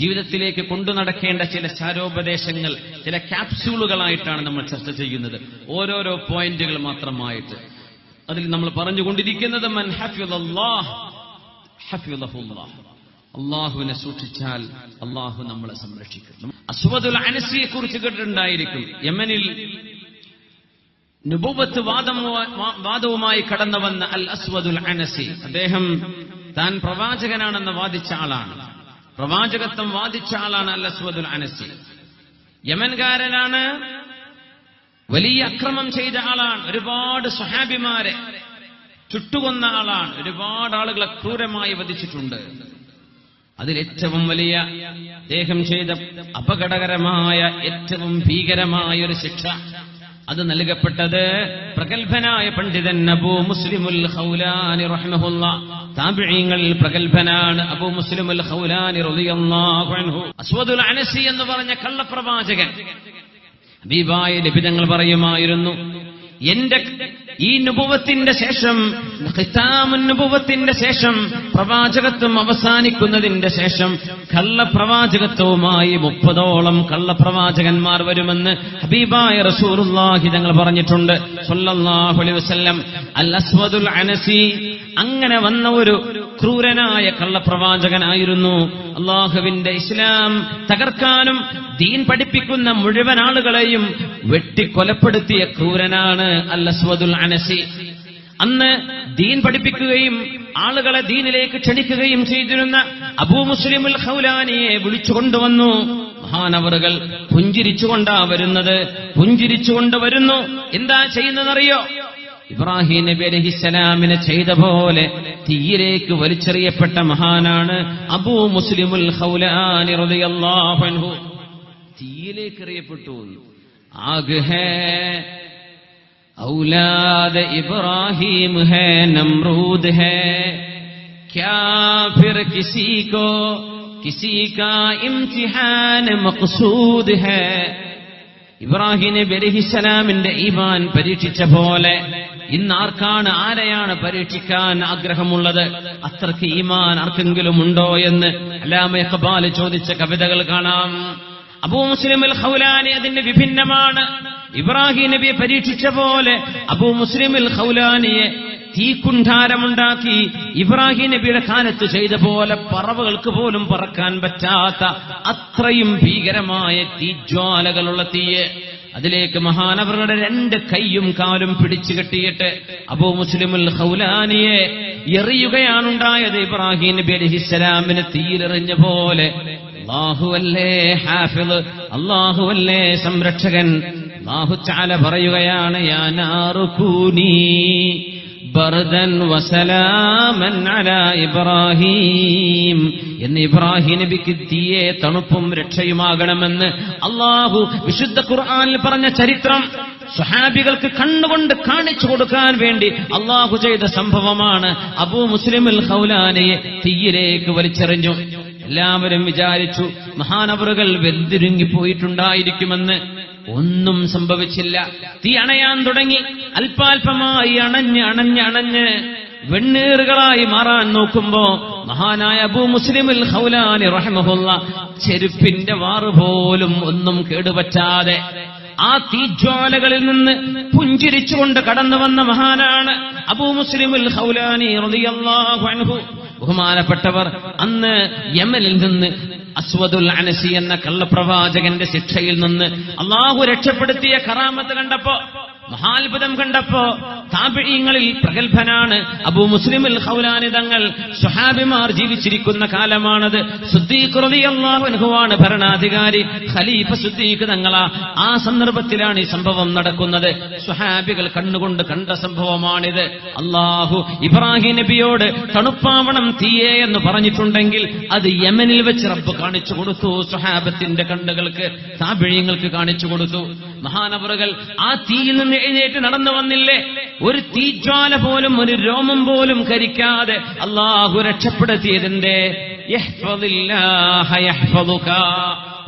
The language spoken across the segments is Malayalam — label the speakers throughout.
Speaker 1: ജീവിതത്തിലേക്ക് കൊണ്ടു നടക്കേണ്ട ചില ചാരോപദേശങ്ങൾ ചില ക്യാപ്സ്യൂളുകളായിട്ടാണ് നമ്മൾ ചർച്ച ചെയ്യുന്നത്. ഓരോരോ പോയിന്റുകൾ മാത്രമായിട്ട്. അതിൽ നമ്മൾ പറഞ്ഞുകൊണ്ടിരിക്കുന്നത്. അള്ളാഹുവിനെ സൂക്ഷിച്ചാൽ അള്ളാഹു നമ്മളെ സംരക്ഷിക്കും അസ്വദുൽ അനസിയെ കുറിച്ച് കേട്ടിട്ടുണ്ടായിരിക്കും. യമനിൽ നുബുവത്ത് വാദവുമായി കടന്നു വന്ന അൽ അസ്വദുൽ അനസി. അദ്ദേഹം താൻ പ്രവാചകനാണെന്ന് വാദിച്ച ആളാണ്. പ്രവാചകത്വം വാദിച്ച ആളാണ് അൽ അസ്വദുൽ അനസി. യമൻകാരനാണ്. വലിയ അക്രമം ചെയ്ത ആളാണ്. ഒരുപാട് സ്വഹാബിമാരെ ചുട്ടുകൊന്ന ആളാണ്. ഒരുപാട് ആളുകളെ ക്രൂരമായി വധിച്ചിട്ടുണ്ട്. അതിലേറ്റവും വലിയ അദ്ദേഹം ചെയ്ത അപകടകരമായ ഏറ്റവും ഭീകരമായ ഒരു ശിക്ഷ അത് നൽകപ്പെട്ടത് പ്രഗത്ഭനായ പണ്ഡിതൻ അബൂ മുസ്ലിമുൽ ഹൗലാനി റഹ്മഹുല്ല. താമ്പിഴിയങ്ങളിൽ പ്രഗത്ഭനാണ് അബൂ മുസ്ലിമുൽ ഹൗലാനി റളിയല്ലാഹു അസ്വദുൽ അനസി എന്ന് പറഞ്ഞ കള്ളപ്രവാചകൻ. ഹബീബായ ലഭിതങ്ങൾ പറയുമായിരുന്നു എന്റെ ഈ നുപുവത്തിന്റെ ശേഷം ഖിതാമുൻ നുപുവത്തിന്റെ ശേഷം പ്രവാചകത്വം അവസാനിക്കുന്നതിന്റെ ശേഷം കള്ളപ്രവാചകത്വവുമായി മുപ്പതോളം കള്ളപ്രവാചകന്മാർ വരുമെന്ന് ഹബീബായ റസൂറുല്ലാഹി തങ്ങൾ പറഞ്ഞിട്ടുണ്ട്. അൽ അസ്വദുൽ അനസി അങ്ങനെ വന്ന ഒരു ക്രൂരനായ കള്ളപ്രവാചകനായിരുന്നു. അള്ളാഹുവിന്റെ ഇസ്ലാം തകർക്കാനും ദീൻ പഠിപ്പിക്കുന്ന മുഴുവൻ ആളുകളെയും വെട്ടിക്കൊലപ്പെടുത്തിയ ക്രൂരനാണ് അൽ അസ്വദുൽ അനസി. അന്ന് ദീൻ പഠിപ്പിക്കുകയും ആളുകളെ ദീനിലേക്ക് ക്ഷണിക്കുകയും ചെയ്തിരുന്ന അബൂ മുസ്ലിമുൽ ഖൗലാനിയെ വിളിച്ചുകൊണ്ടുവന്നു. മഹാനവറുകൾ പുഞ്ചിരിച്ചുകൊണ്ടാ വരുന്നത്. പുഞ്ചിരിച്ചുകൊണ്ട് വരുന്നു. എന്താ ചെയ്യുന്നതെന്നറിയോ? ഇബ്രാഹിം നബി അലഹിസലാമിനെ ചെയ്ത പോലെ തീയിലേക്ക് വലിച്ചെറിയപ്പെട്ട മഹാനാണ് അബൂ മുസ്ലിമുൽ തീയിലേക്ക് എറിയപ്പെട്ടു. ആഗ് ഹേ ഔലാദ് ഇബ്രാഹിം ഹേ നമ്രൂദ് ഹേ. ക്യാ ഫിർ കിസി കോ കിസി കാ ഇംതിഹാൻ മഖ്സൂദ് ഹേ. ഇബ്രാഹിം നബി അലഹിസലാമിന്റെ ഈമാൻ പരീക്ഷിച്ച പോലെ ഇന്ന് ആർക്കാണ് ആരെയാണ് പരീക്ഷിക്കാൻ ആഗ്രഹമുള്ളത്? അത്രയ്ക്ക് ഈമാൻ ആർക്കെങ്കിലും ഉണ്ടോ എന്ന് അല്ലാമ ഇഖ്ബാൽ ചോദിച്ച കവിതകൾ കാണാം. അബൂ മുസ്ലിം അൽ ഖൗലാനി അതിന്റെ വിഭിന്നമാണ്. ഇബ്രാഹിം നബിയെ പരീക്ഷിച്ച പോലെ അബൂ മുസ്ലിം അൽ ഖൗലാനിയെ തീക്കുണ്ഠാരമുണ്ടാക്കി ഇബ്രാഹിം നബിയുടെ കാലത്ത് ചെയ്ത പോലെ പറവകൾക്ക് പോലും പറക്കാൻ പറ്റാത്ത അത്രയും ഭീകരമായ തീജ്വാലകളുള്ള തീയ്. അതിലേക്ക് മഹാനവറുടെ രണ്ട് കൈയും കാലും പിടിച്ചു കെട്ടിയിട്ട് അബൂ മുസ്ലിമുൽ ഹൗലാനിയെ എറിയുകയാണുണ്ടായത് ഇബ്രാഹിം നബി അലഹിസ്സലാമിന് തീയിലെറിഞ്ഞ പോലെ. അള്ളാഹുവല്ലേ ഹാഫിൾ അള്ളാഹുവല്ലേ സംരക്ഷകൻ അള്ളാഹു ചാല പറയുകയാണ് യാ നാറുകൂനി ബർദൻ വസലാമൻ അല ഇബ്രാഹീം. എന്ന് ഇബ്രാഹിം നബിക്ക് തീയെ തണുപ്പും രക്ഷയുമാകണമെന്ന് അള്ളാഹു വിശുദ്ധ ഖുർആാനിൽ പറഞ്ഞ ചരിത്രം സുഹാബികൾക്ക് കണ്ണുകൊണ്ട് കാണിച്ചു കൊടുക്കാൻ വേണ്ടി അള്ളാഹു ചെയ്ത സംഭവമാണ് അബൂ മുസ്ലിമുൽ ഹൗലാനയെ തീയിലേക്ക് വലിച്ചെറിഞ്ഞു. എല്ലാവരും വിചാരിച്ചു മഹാനവറുകൾ വെന്തിരുങ്ങിപ്പോയിട്ടുണ്ടായിരിക്കുമെന്ന് ഒന്നും സംഭവിച്ചില്ല. തീ അണയാൻ തുടങ്ങി. അല്പാൽപമായി അണഞ്ഞ് അണഞ്ഞ് അണഞ്ഞ് വെണ്ണീറുകളായി മാറാൻ നോക്കുമ്പോ മഹാനായ അബൂ മുസ്ലിമിൽ ഹൗലാനി റഹ്മഹുള്ള ചെരുപ്പിന്റെ വാറ് പോലും ഒന്നും കേടുപറ്റാതെ ആ തീജ്വാലകളിൽ നിന്ന് പുഞ്ചിരിച്ചുകൊണ്ട് കടന്നു വന്ന മഹാനാണ് അബൂ മുസ്ലിമിൽ ഹൗലാനി റളിയല്ലാഹു അൻഹു. ബഹുമാനപ്പെട്ടവർ അന്ന് യമനിൽ നിന്ന് അസ്വദുൽ അനസി എന്ന കള്ളപ്രവാചകന്റെ ശിക്ഷയിൽ നിന്ന് അള്ളാഹു രക്ഷപ്പെടുത്തിയ കറാമത്ത് കണ്ടപ്പോ മഹാത്ഭുതം കണ്ടപ്പോ താപിഴിയങ്ങളിൽ പ്രഗത്ഭനാണ് അബു മുസ്ലിമിൽ ഹൗലാനിതങ്ങൾ സുഹാബിമാർ ജീവിച്ചിരിക്കുന്ന കാലമാണത്. സുദ്ദീഖ് റളിയല്ലാഹു അൻഹുവാണ് ഭരണാധികാരി. ഖലീഫ സുദ്ദീഖ് തങ്ങളാ. ആ സന്ദർഭത്തിലാണ് ഈ സംഭവം നടക്കുന്നത്. സുഹാബികൾ കണ്ണുകൊണ്ട് കണ്ട സംഭവമാണിത്. അള്ളാഹു ഇബ്രാഹിം നബിയോട് തണുപ്പാവണം തീയേ എന്ന് പറഞ്ഞിട്ടുണ്ടെങ്കിൽ അത് യമനിൽ വെച്ച് റബ്ബ് കാണിച്ചു കൊടുത്തു സുഹാബത്തിന്റെ കണ്ണുകൾക്ക് താപിഴിയങ്ങൾക്ക് കാണിച്ചു കൊടുത്തു. മഹാനവറുകൾ ആ തീയിൽ നിന്ന് എഴുന്നേറ്റ് നടന്നു വന്നില്ലേ? ഒരു തീജ്വാല പോലും ഒരു രോമം പോലും കരിക്കാതെ അള്ളാഹു രക്ഷപ്പെടുത്തിയതിന്റെ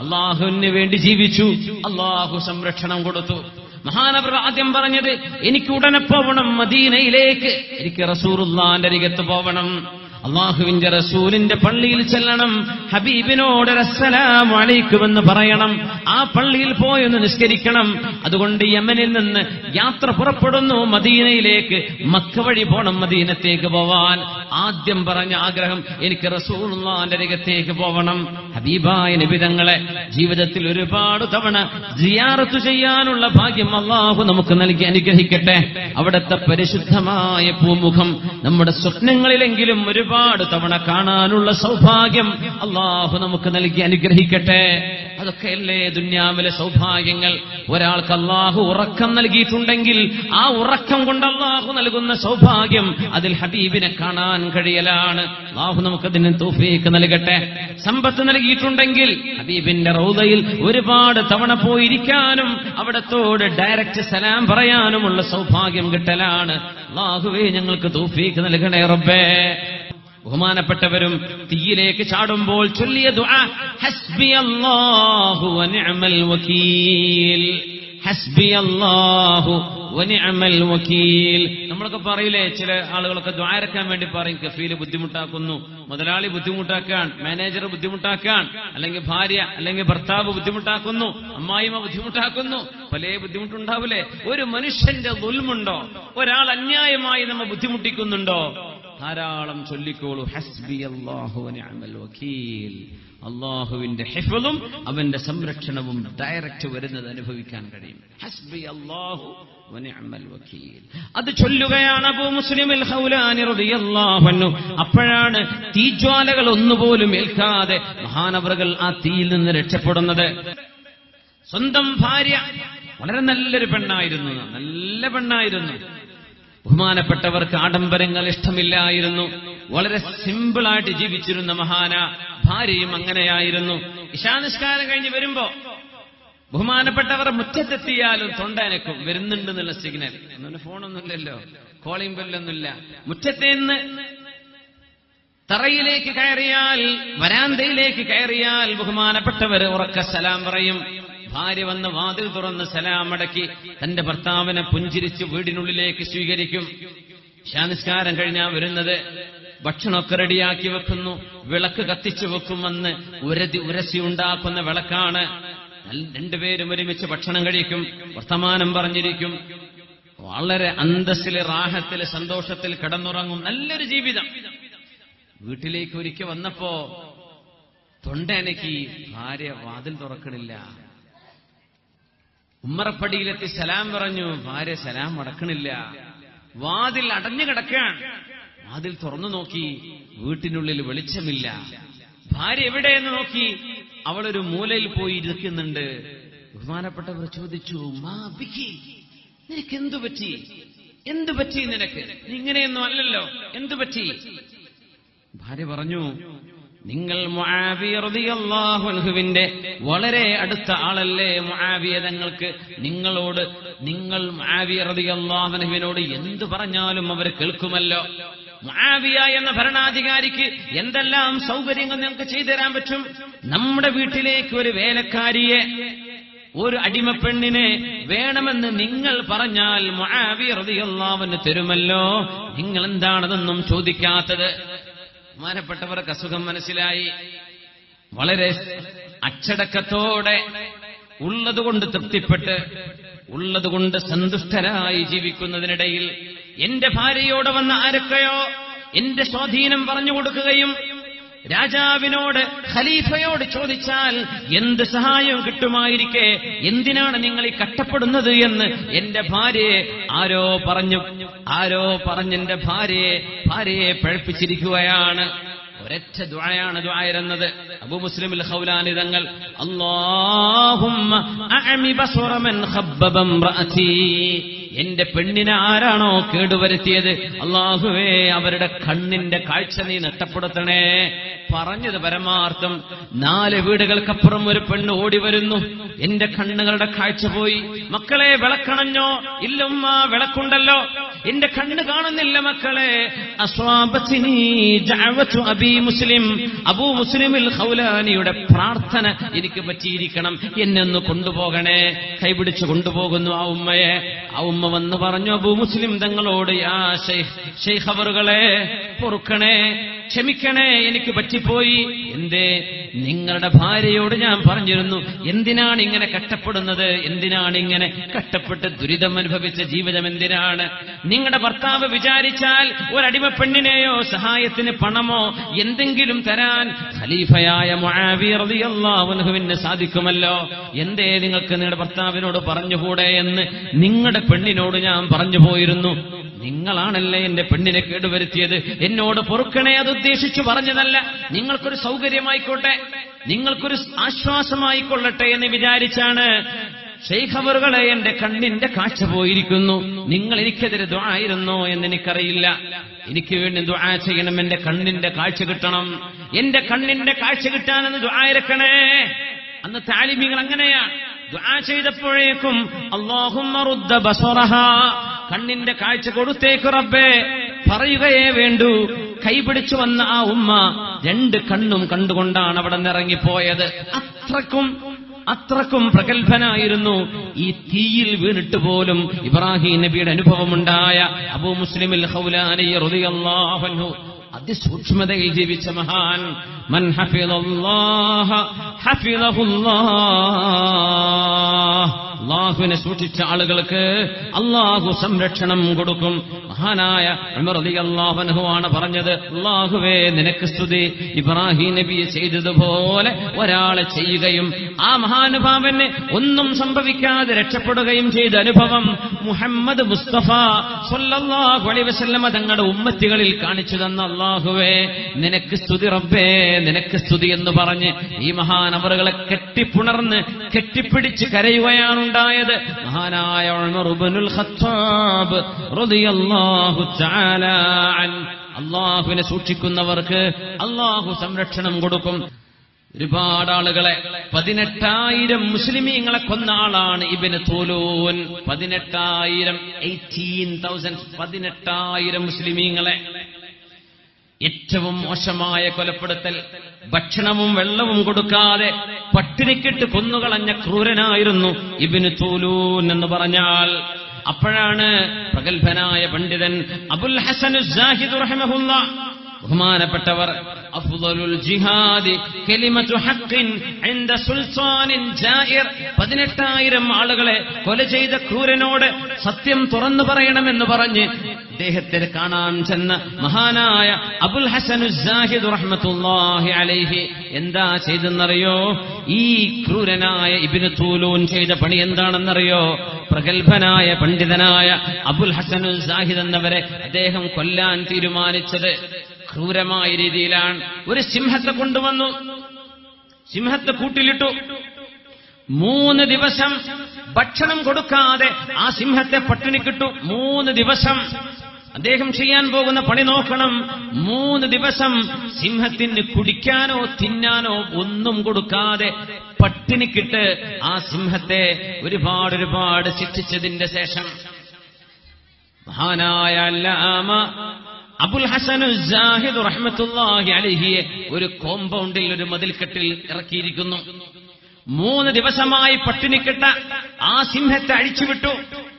Speaker 1: അള്ളാഹുവിന് വേണ്ടി ജീവിച്ചു. അള്ളാഹു സംരക്ഷണം കൊടുത്തു. മഹാനവർ ആദ്യം പറഞ്ഞത് എനിക്ക് ഉടനെ പോവണം മദീനയിലേക്ക്. എനിക്ക് റസൂറുല്ലാന്റെ അരികത്ത് പോവണം. അള്ളാഹുവിന്റെ റസൂലിന്റെ പള്ളിയിൽ ചെല്ലണം ഹബീബിനോട് അലൈക്കുമെന്ന് പറയണം ആ പള്ളിയിൽ പോയൊന്ന് നിസ്കരിക്കണം. അതുകൊണ്ട് യമനിൽ നിന്ന് യാത്ര പുറപ്പെടുന്നു മദീനയിലേക്ക്. മക്ക വഴി പോണം മദീനത്തേക്ക് പോവാൻ. ആദ്യം പറഞ്ഞ ആഗ്രഹം എനിക്ക് റസൂലുള്ളാന്റെ രംഗത്തേക്ക് പോവണം. ഹബീബായ നിബിതങ്ങളെ ജീവിതത്തിൽ ഒരുപാട് തവണ സിയാറത്ത് ചെയ്യാനുള്ള ഭാഗ്യം അള്ളാഹു നമുക്ക് നൽകി അനുഗ്രഹിക്കട്ടെ. അവിടുത്തെ പരിശുദ്ധമായ പൂമുഖം നമ്മുടെ സ്വപ്നങ്ങളിലെങ്കിലും ഒരുപാട് തവണ കാണാനുള്ള സൗഭാഗ്യം അള്ളാഹു നമുക്ക് നൽകി അനുഗ്രഹിക്കട്ടെ. അതൊക്കെയല്ലേ ദുന്യാവിലെ സൗഭാഗ്യങ്ങൾ? ഒരാൾക്ക് അള്ളാഹു ഉറക്കം നൽകിയിട്ടുണ്ടെങ്കിൽ ആ ഉറക്കം കൊണ്ട് അള്ളാഹു നൽകുന്ന സൗഭാഗ്യം അതിൽ ഹബീബിനെ കാണാൻ കഴിയലാണ്. അള്ളാഹു നമുക്കതിന് തൗഫീക്ക് നൽകട്ടെ. സമ്പത്ത് നൽകിയിട്ടുണ്ടെങ്കിൽ ഹബീബിന്റെ റൗദയിൽ ഒരുപാട് തവണ പോയിരിക്കാനും അവിടത്തോട് ഡയറക്റ്റ് സലാം പറയാനുമുള്ള സൗഭാഗ്യം കിട്ടലാണ്. അള്ളാഹുവേ ഞങ്ങൾക്ക് തൗഫീക്ക് നൽകണേ റബ്ബേ. ബഹുമാനപ്പെട്ടവരും തീയിലേക്ക് ചാടുമ്പോൾ ചൊല്ലിയ ഹസ്ബി വനിഅമൽ വകീൽ. ഹസ്ബി വനിഅമൽ വകീൽ. നമ്മളൊക്കെ പറയില്ലേ ചില ആളുകളൊക്കെ ദ്വാരക്കാൻ വേണ്ടി പറയും കഫീൽ ബുദ്ധിമുട്ടാക്കുന്നു മുതലാളി ബുദ്ധിമുട്ടാക്കാൻ മാനേജർ ബുദ്ധിമുട്ടാക്കാൻ അല്ലെങ്കിൽ ഭാര്യ അല്ലെങ്കിൽ ഭർത്താവ് ബുദ്ധിമുട്ടാക്കുന്നു അമ്മായിമ ബുദ്ധിമുട്ടാക്കുന്നു. പല ബുദ്ധിമുട്ടുണ്ടാവില്ലേ? ഒരു മനുഷ്യന്റെ ദുൽമുണ്ടോ? ഒരാൾ അന്യായമായി നമ്മെ ബുദ്ധിമുട്ടിക്കുന്നുണ്ടോ? ധാരാളം ചൊല്ലിക്കോളൂ. ഹസ്ബി വനിഅമൽ വക്കീൽ. അള്ളാഹുവിന്റെ ഹിഫലും അവന്റെ സംരക്ഷണവും ഡയറക്റ്റ് വരുന്നത് അനുഭവിക്കാൻ കഴിയും. ഹസ്ബി അള്ളാഹു അത് ചൊല്ലുകയാണ് അബൂ മുസ്ലിമിൽ അപ്പോഴാണ് തീജ്വാലകൾ ഒന്നുപോലും ഏൽക്കാതെ മഹാനവറുകൾ ആ തീയിൽ നിന്ന് രക്ഷപ്പെടുന്നത്. സ്വന്തം ഭാര്യ വളരെ നല്ലൊരു പെണ്ണായിരുന്നു. നല്ല പെണ്ണായിരുന്നു. ബഹുമാനപ്പെട്ടവർക്ക് ആഡംബരങ്ങൾ ഇഷ്ടമില്ലായിരുന്നു. വളരെ സിമ്പിളായിട്ട് ജീവിച്ചിരുന്ന മഹാന ഭാര്യയും അങ്ങനെയായിരുന്നു. ഇശാനിഷ്കാരം കഴിഞ്ഞ് വരുമ്പോ ബഹുമാനപ്പെട്ടവർ മുറ്റത്തെത്തിയാലും തൊണ്ടനക്കും വരുന്നുണ്ട് എന്നുള്ള സിഗ്നൽ എന്നൊരു ഫോണൊന്നുമില്ലല്ലോ കോളിംഗ് ബെല്ലൊന്നുമില്ല മുറ്റത്തേന്ന് തറയിലേക്ക് കയറിയാൽ വരാന്തയിലേക്ക് കയറിയാൽ ബഹുമാനപ്പെട്ടവർ ഉറക്ക സലാം പറയും. ഭാര്യ വന്ന് വാതിൽ തുറന്ന് സലാമടക്കി തന്റെ ഭർത്താവിനെ പുഞ്ചിരിച്ച് വീടിനുള്ളിലേക്ക് സ്വീകരിക്കും. ശാനിസ്കാരം കഴിഞ്ഞാ വരുന്നത് ഭക്ഷണമൊക്കെ റെഡിയാക്കി വെക്കുന്നു വിളക്ക് കത്തിച്ചു വെക്കുമെന്ന് ഉരതി ഉരസി ഉണ്ടാക്കുന്ന വിളക്കാണ്. രണ്ടുപേരും ഒരുമിച്ച് ഭക്ഷണം കഴിക്കും വർത്തമാനം പറഞ്ഞിരിക്കും. വളരെ അന്തസ്സിൽ റാഹത്തിൽ സന്തോഷത്തിൽ കിടന്നുറങ്ങും. നല്ലൊരു ജീവിതം. വീട്ടിലേക്ക് ഒരിക്കൽ വന്നപ്പോ തൊണ്ടനക്ക് ഭാര്യ വാതിൽ തുറക്കണില്ല. ഉമ്മറപ്പടിയിലെത്തി സലാം പറഞ്ഞു ഭാര്യ സലാം അടക്കണില്ല വാതിൽ അടഞ്ഞു കിടക്കാൻ വാതിൽ തുറന്നു നോക്കി വീട്ടിനുള്ളിൽ വെളിച്ചമില്ല. ഭാര്യ എവിടെയെന്ന് നോക്കി അവളൊരു മൂലയിൽ പോയി ഇരിക്കുന്നുണ്ട്. ബഹുമാനപ്പെട്ടവർ ചോദിച്ചു മാ ബിക്കി നിനക്ക് എന്തു പറ്റി? എന്തു പറ്റി നിനക്ക്? ഇങ്ങനെയൊന്നും അല്ലല്ലോ. എന്തു പറ്റി? ഭാര്യ പറഞ്ഞു നിങ്ങൾ അൻഹുവിന്റെ വളരെ അടുത്ത ആളല്ലേ മുആവിയ തങ്ങൾക്ക്? നിങ്ങളോട് നിങ്ങൾ അൻഹുവിനോട് എന്ത് പറഞ്ഞാലും അവർ കേൾക്കുമല്ലോ. മുആവിയ എന്ന ഭരണാധികാരിക്ക് എന്തെല്ലാം സൗകര്യങ്ങൾ നിങ്ങൾക്ക് ചെയ്തു തരാൻ പറ്റും? നമ്മുടെ വീട്ടിലേക്ക് ഒരു വേലക്കാരിയെ ഒരു അടിമപ്പെണ്ണിനെ വേണമെന്ന് നിങ്ങൾ പറഞ്ഞാൽ മുആവിയ റളിയല്ലാഹു അൻഹു തരുമല്ലോ. നിങ്ങൾ എന്താണതെന്നും ചോദിക്കാത്തത്? ബഹുമാനപ്പെട്ടവർക്ക് അസുഖം മനസ്സിലായി. വളരെ അച്ചടക്കത്തോടെ ഉള്ളതുകൊണ്ട് തൃപ്തിപ്പെട്ട് ഉള്ളതുകൊണ്ട് സന്തുഷ്ടരായി ജീവിക്കുന്നതിനിടയിൽ എന്റെ ഭാര്യയോടെ വന്ന ആരൊക്കെയോ എന്റെ സ്വാധീനം പറഞ്ഞു കൊടുക്കുകയും രാജാവിനോട് ഖലീഫയോട് ചോദിച്ചാൽ എന്ത് സഹായം കിട്ടുമായിരിക്കെ? എന്തിനാണ് നിങ്ങൾ ഈ കഷ്ടപ്പെടുന്നത് എന്ന് എന്റെ ഭാര്യയെ ആരോ പറഞ്ഞു. ആരോ പറഞ്ഞെന്റെ ഭാര്യയെ ഭാര്യയെ പഴപ്പിച്ചിരിക്കുകയാണ് ഒരൊറ്റ ദ്വായാണ് ദ്വായിരുന്നത് അബു മുസ്ലിമിൽ ഹൗലാനിതങ്ങൾ അഅമി എന്റെ പെണ്ണിനെ ആരാണോ കേടുവരുത്തിയത്? അള്ളാഹുവേ അവരുടെ കണ്ണിന്റെ കാഴ്ച നീ നഷ്ടപ്പെടുത്തണേ. പറഞ്ഞത് പരമാർത്ഥം. നാല് വീടുകൾക്കപ്പുറം ഒരു പെണ്ണ് ഓടി വരുന്നു എന്റെ കണ്ണുകളുടെ കാഴ്ച പോയി. മക്കളെ വിളക്കണഞ്ഞോ? ഇല്ലുമ്മ വിളക്കുണ്ടല്ലോ. എന്റെ കണ്ണ് കാണുന്നില്ല മക്കളെ. അബി മുസ്ലിം. അബൂ മുസ്ലിമിൽ ഖൗലാനിയുടെ പ്രാർത്ഥന എനിക്ക് പറ്റിയിരിക്കണം. എന്നെ ഒന്ന് കൊണ്ടുപോകണേ. കൈപിടിച്ച് കൊണ്ടുപോകുന്നു ആ ഉമ്മയെ. ആ ഉമ്മ വന്ന് പറഞ്ഞു അബൂ മുസ്ലിം തങ്ങളോട് യാ ഷെയ്ഖ് ഷെയ്ഖ് അവറുകളെ പൊറുക്കണേ ക്ഷമിക്കണേ എനിക്ക് പറ്റിപ്പോയി. എന്തേ നിങ്ങളുടെ ഭാര്യയോട് ഞാൻ പറഞ്ഞിരുന്നു എന്തിനാണ് ഇങ്ങനെ കഷ്ടപ്പെടുന്നത്? എന്തിനാണ് ഇങ്ങനെ കഷ്ടപ്പെട്ട് ദുരിതം അനുഭവിച്ച ജീവിതം എന്തിനാണ്? നിങ്ങളുടെ ഭർത്താവ് വിചാരിച്ചാൽ ഒരടിമ പെണ്ണിനെയോ സഹായത്തിന് പണമോ എന്തെങ്കിലും തരാൻ ഖലീഫയായ അൻഹുവിന് സാധിക്കുമല്ലോ. എന്തേ നിങ്ങൾക്ക് നിങ്ങളുടെ ഭർത്താവിനോട് പറഞ്ഞുകൂടെ എന്ന് നിങ്ങളുടെ പെണ്ണിനോട് ഞാൻ പറഞ്ഞു പോയിരുന്നു നിങ്ങളാണല്ലേ എന്റെ പെണ്ണിനെ കേടുവരുത്തിയത്? എന്നോട് പൊറുക്കണേ അത് ഉദ്ദേശിച്ചു പറഞ്ഞതല്ല. നിങ്ങൾക്കൊരു സൗകര്യമായിക്കോട്ടെ? നിങ്ങൾക്കൊരു ആശ്വാസമായിക്കൊള്ളട്ടെ എന്ന് വിചാരിച്ചാണ് ഷെയ്ഖവറുകളെ എന്റെ കണ്ണിന്റെ കാഴ്ച പോയിരിക്കുന്നു. നിങ്ങൾ എനിക്കെതിരെ ദ്വായിരുന്നോ എന്ന് എനിക്കറിയില്ല. എനിക്ക് വേണ്ടി ദ്വാ ചെയ്യണം. എന്റെ കണ്ണിന്റെ കാഴ്ച കിട്ടണം. എന്റെ കണ്ണിന്റെ കാഴ്ച കിട്ടാനെന്ന് ദ്വായിരക്കണേ അന്ന് താലിമികൾ അങ്ങനെയാ. ദ്വാ ചെയ്തപ്പോഴേക്കും അള്ളാഹുമ്മ കണ്ണിന്റെ കാഴ്ച കൊടുത്തേക്കു റബ്ബേ. പറയുകയേ വേണ്ടൂ. കൈപിടിച്ചു വന്ന ആ ഉമ്മ രണ്ട് കണ്ണും കണ്ടുകൊണ്ടാണ് അവിടെ നിറങ്ങിപ്പോയത് അത്രക്കും അത്രക്കും പ്രഗത്ഭനായിരുന്നു. ഈ തീയിൽ വീണിട്ട് പോലും ഇബ്രാഹിം നബിയുടെ അനുഭവമുണ്ടായ അബൂ മുസ്ലിമിൽ അതിസൂക്ഷ്മതയിൽ ജീവിച്ച മഹാൻ. മൻ അള്ളാഹുവിനെ സൂക്ഷിച്ച ആളുകൾക്ക് അള്ളാഹു സംരക്ഷണം കൊടുക്കും. മഹാനായ റളിയല്ലാഹു ആണ് പറഞ്ഞത് അള്ളാഹുവേ നിനക്ക് സ്തുതി. ഇബ്രാഹിം നബിയെ ചെയ്തതുപോലെ ഒരാളെ ചെയ്യുകയും ആ മഹാനുഭാവന് ഒന്നും സംഭവിക്കാതെ രക്ഷപ്പെടുകയും ചെയ്ത അനുഭവം മുഹമ്മദ് മുസ്തഫ സൊല്ലാഹു അലൈഹി വസല്ലമ തങ്ങളുടെ ഉമ്മത്തികളിൽ കാണിച്ചു തന്ന അള്ളാഹുവേ നിനക്ക് സ്തുതി റബ്ബേ നിനക്ക് സ്തുതി എന്ന് പറഞ്ഞ് ഈ മഹാനവറുകളെ കെട്ടിപ്പുണർന്ന് കെട്ടിപ്പിടിച്ച് കരയുകയാണുണ്ടായത് മഹാനായ അള്ളാഹുവിനെ സൂക്ഷിക്കുന്നവർക്ക് അള്ളാഹു സംരക്ഷണം കൊടുക്കും. ഒരുപാട് ആളുകളെ പതിനെട്ടായിരം മുസ്ലിമീങ്ങളെ കൊന്ന ആളാണ് ഇബിന് തോലൂൻ. പതിനെട്ടായിരം എയ്റ്റീൻ തൗസൻഡ് പതിനെട്ടായിരം മുസ്ലിമീങ്ങളെ ഏറ്റവും മോശമായ കൊലപ്പെടുത്തൽ. ഭക്ഷണവും വെള്ളവും കൊടുക്കാതെ പട്ടിണിക്കിട്ട് കൊന്നുകളഞ്ഞ ക്രൂരനായിരുന്നു ഇബിന് തൂലൂൻ എന്ന് പറഞ്ഞാൽ. അപ്പോഴാണ് പ്രഗത്ഭനായ പണ്ഡിതൻ അബുൽ ഹസൻ ബഹുമാനപ്പെട്ടവർ പതിനെട്ടായിരം ആളുകളെ കൊല ചെയ്ത ക്രൂരനോട് സത്യം തുറന്നു പറയണമെന്ന് പറഞ്ഞ് അദ്ദേഹത്തിന് കാണാൻ ചെന്ന മഹാനായ അബുൽ ഹസനു സാഹിദ് റഹ്മത്തുല്ലാഹി അലൈഹി എന്താ ചെയ്തെന്നറിയോ? ഈ ക്രൂരനായ ഇബിന് തൂലൂൻ ചെയ്ത പണി എന്താണെന്നറിയോ? പ്രഗത്ഭനായ പണ്ഡിതനായ അബുൽ ഹസനു സാഹിദ് എന്നവരെ അദ്ദേഹം കൊല്ലാൻ തീരുമാനിച്ചത് ക്രൂരമായ രീതിയിലാണ്. ഒരു സിംഹത്തെ കൊണ്ടുവന്നു. സിംഹത്തെ കൂട്ടിലിട്ടു. മൂന്ന് ദിവസം ഭക്ഷണം കൊടുക്കാതെ ആ സിംഹത്തെ പട്ടിണി കിട്ടു. മൂന്ന് ദിവസം. അദ്ദേഹം ചെയ്യാൻ പോകുന്ന പണി നോക്കണം. മൂന്ന് ദിവസം സിംഹത്തിന് കുടിക്കാനോ തിന്നാനോ ഒന്നും കൊടുക്കാതെ പട്ടിണിക്കിട്ട് ആ സിംഹത്തെ ഒരുപാട് ഒരുപാട് ശിക്ഷിച്ചതിന്റെ ശേഷം മഹാനായ അല്ലാമ അബുൽ ഹസനു ജാഹിദ് റഹ്മത്തുല്ലാഹി അലഹിയെ ഒരു കോമ്പൗണ്ടിൽ ഒരു മതിൽക്കെട്ടിൽ ഇറക്കിയിരിക്കുന്നു. മൂന്ന് ദിവസമായി പട്ടിണിക്കിട്ട ആ സിംഹത്തെ അഴിച്ചുവിട്ടു.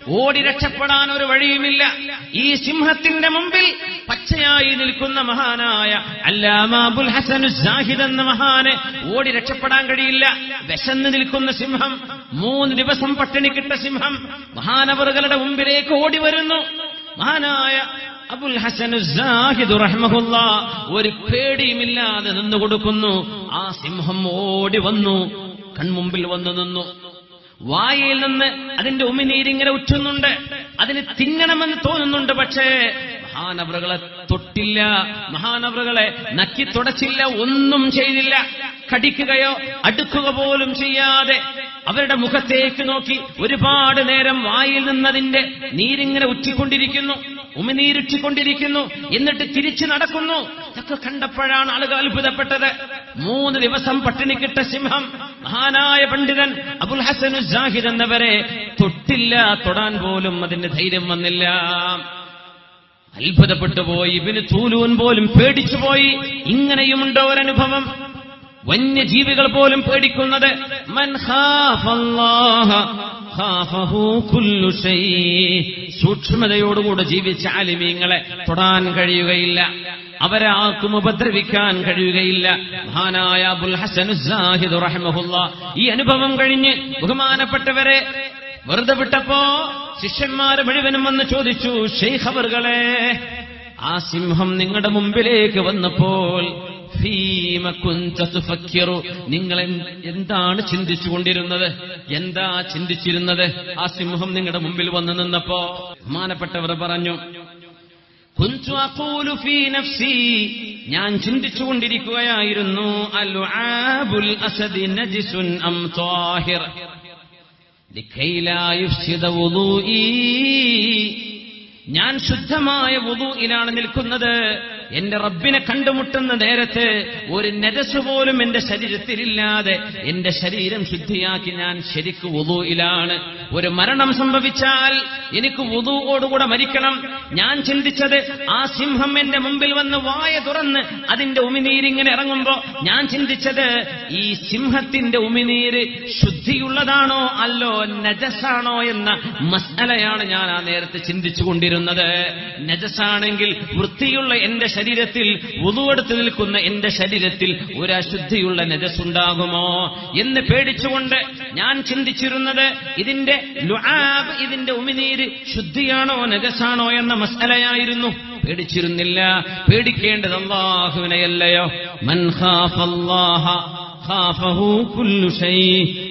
Speaker 1: ഓടി രക്ഷപ്പെടാൻ ഒരു വഴിയുമില്ല. ഈ സിംഹത്തിന്റെ മുമ്പിൽ പച്ചയായി നിൽക്കുന്ന മഹാനായ അല്ലാമാബുൽ ഹസനു സാഹിദ് എന്ന മഹാന് ഓടി രക്ഷപ്പെടാൻ കഴിയില്ല. വിശന്ന് നിൽക്കുന്ന സിംഹം മൂന്ന് ദിവസം പട്ടിണിക്കിട്ട സിംഹം മഹാനവറുകളുടെ മുമ്പിലേക്ക് ഓടി വരുന്നു. മഹാനായ അബുൽ ഹസൻ ഒരു പേടിയുമില്ലാതെ നിന്നു കൊടുക്കുന്നു ആ സിംഹം ഓടി വന്നു. കൺമുമ്പിൽ വന്നു നിന്നു. വായിൽ നിന്ന് അതിന്റെ ഉമിനീരിങ്ങനെ ഉറ്റുന്നുണ്ട്. അതിന് തിങ്ങണമെന്ന് തോന്നുന്നുണ്ട് പക്ഷേ മഹാനവറുകളെ തൊട്ടില്ല. മഹാനവറുകളെ നക്കി തുടച്ചില്ല ഒന്നും ചെയ്തില്ല. കടിക്കുകയോ അടുക്കുക പോലും ചെയ്യാതെ അവരുടെ മുഖത്തേക്ക് നോക്കി ഒരുപാട് നേരം വായിൽ നിന്നതിന്റെ നീരിങ്ങനെ ഉറ്റിക്കൊണ്ടിരിക്കുന്നു ഉമിനീരുച്ചിക്കൊണ്ടിരിക്കുന്നു എന്നിട്ട് തിരിച്ചു നടക്കുന്നു. ഇതൊക്കെ കണ്ടപ്പോഴാണ് ആളുകൾ അത്ഭുതപ്പെട്ടത്. മൂന്ന് ദിവസം പട്ടിണിക്കിട്ട സിംഹം മഹാനായ പണ്ഡിതൻ അബുൽ ഹസനു ജാഹിദ് എന്നവരെ തൊട്ടില്ല തൊടാൻ പോലും അതിന് ധൈര്യം വന്നില്ല. അത്ഭുതപ്പെട്ടു പോയി. ഇവന് തൂലൂൻ പോലും പേടിച്ചു പോയി. ഇങ്ങനെയുമുണ്ടോ ഒരനുഭവം. വന്യജീവികൾ പോലും പേടിക്കുന്നത്. സൂക്ഷ്മതയോടുകൂടെ ജീവിച്ച ആലിമീങ്ങളെ തൊടാൻ കഴിയുകയില്ല അവരെ ആർക്കും ഉപദ്രവിക്കാൻ കഴിയുകയില്ല മഹാനായ അബുൽ ഹസനുസാഹിദ് സാഹിദ് റഹ്മഹുല്ല ഈ അനുഭവം കഴിഞ്ഞ് ബഹുമാനപ്പെട്ടവരെ വെറുതെ വിട്ടപ്പോ ശിഷ്യന്മാര് മുഴുവനും വന്ന് ചോദിച്ചു ഷെയ്ഖവറുകളെ ആ സിംഹം നിങ്ങളുടെ മുമ്പിലേക്ക് വന്നപ്പോൾ നിങ്ങൾ എന്താണ് ചിന്തിച്ചു കൊണ്ടിരുന്നത് എന്താ ചിന്തിച്ചിരുന്നത്? ആ സിംഹം നിങ്ങളുടെ മുമ്പിൽ വന്നു നിന്നപ്പോ ബഹുമാനപ്പെട്ടവർ പറഞ്ഞു ഞാൻ ചിന്തിച്ചുകൊണ്ടിരിക്കുകയായിരുന്നു ഞാൻ ശുദ്ധമായ വുദുയിലാണ് നിൽക്കുന്നത്. എന്റെ റബ്ബിനെ കണ്ടുമുട്ടുന്ന നേരത്ത് ഒരു നെജസ് പോലും എന്റെ ശരീരത്തിലില്ലാതെ എന്റെ ശരീരം ശുദ്ധിയാക്കി ഞാൻ ശരിക്ക് ഉദൂയിലാണ് ഒരു മരണം സംഭവിച്ചാൽ എനിക്ക് ഉദൂവോടുകൂടെ മരിക്കണം. ഞാൻ ചിന്തിച്ചത് ആ സിംഹം എന്റെ മുമ്പിൽ വന്ന് വായ തുറന്ന് അതിന്റെ ഉമിനീരിങ്ങനെ ഇറങ്ങുമ്പോ ഞാൻ ചിന്തിച്ചത് ഈ സിംഹത്തിന്റെ ഉമിനീര് ശുദ്ധിയുള്ളതാണോ അല്ലോ നജസാണോ എന്ന മസലയാണ് ഞാൻ ആ നേരത്തെ ചിന്തിച്ചുകൊണ്ടിരുന്നത്. നജസാണെങ്കിൽ വൃത്തിയുള്ള എന്റെ ശരീരത്തിൽ ഉതുവെടുത്ത് നിൽക്കുന്ന എന്റെ ശരീരത്തിൽ ഒരു അശുദ്ധിയുള്ള നജസുണ്ടാകുമോ എന്ന് പേടിച്ചുകൊണ്ട് ഞാൻ ചിന്തിച്ചിരുന്നത് ഇതിന്റെ ലുആബ് ഇതിന്റെ ഉമിനീര് ശുദ്ധിയാണോ നജസാണോ എന്ന മസലയായിരുന്നു പേടിച്ചിരുന്നില്ല പേടിക്കേണ്ടത് അള്ളാഹുവിനെയല്ലയോ മൻ ഖാഫല്ലാഹ ഖാഫഹു കുല്ലു ഷൈ.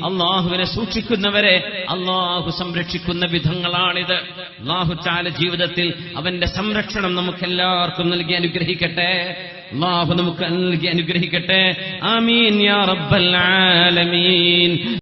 Speaker 1: അള്ളാഹുവിനെ സൂക്ഷിക്കുന്നവരെ അള്ളാഹു സംരക്ഷിക്കുന്ന വിധങ്ങളാണിത്. അള്ളാഹു ചാല ജീവിതത്തിൽ അവന്റെ സംരക്ഷണം നമുക്കെല്ലാവർക്കും നൽകി അനുഗ്രഹിക്കട്ടെ. അള്ളാഹു നമുക്ക് നൽകി അനുഗ്രഹിക്കട്ടെ. ആമീൻ യാ റബ്ബൽ ആലമീൻ.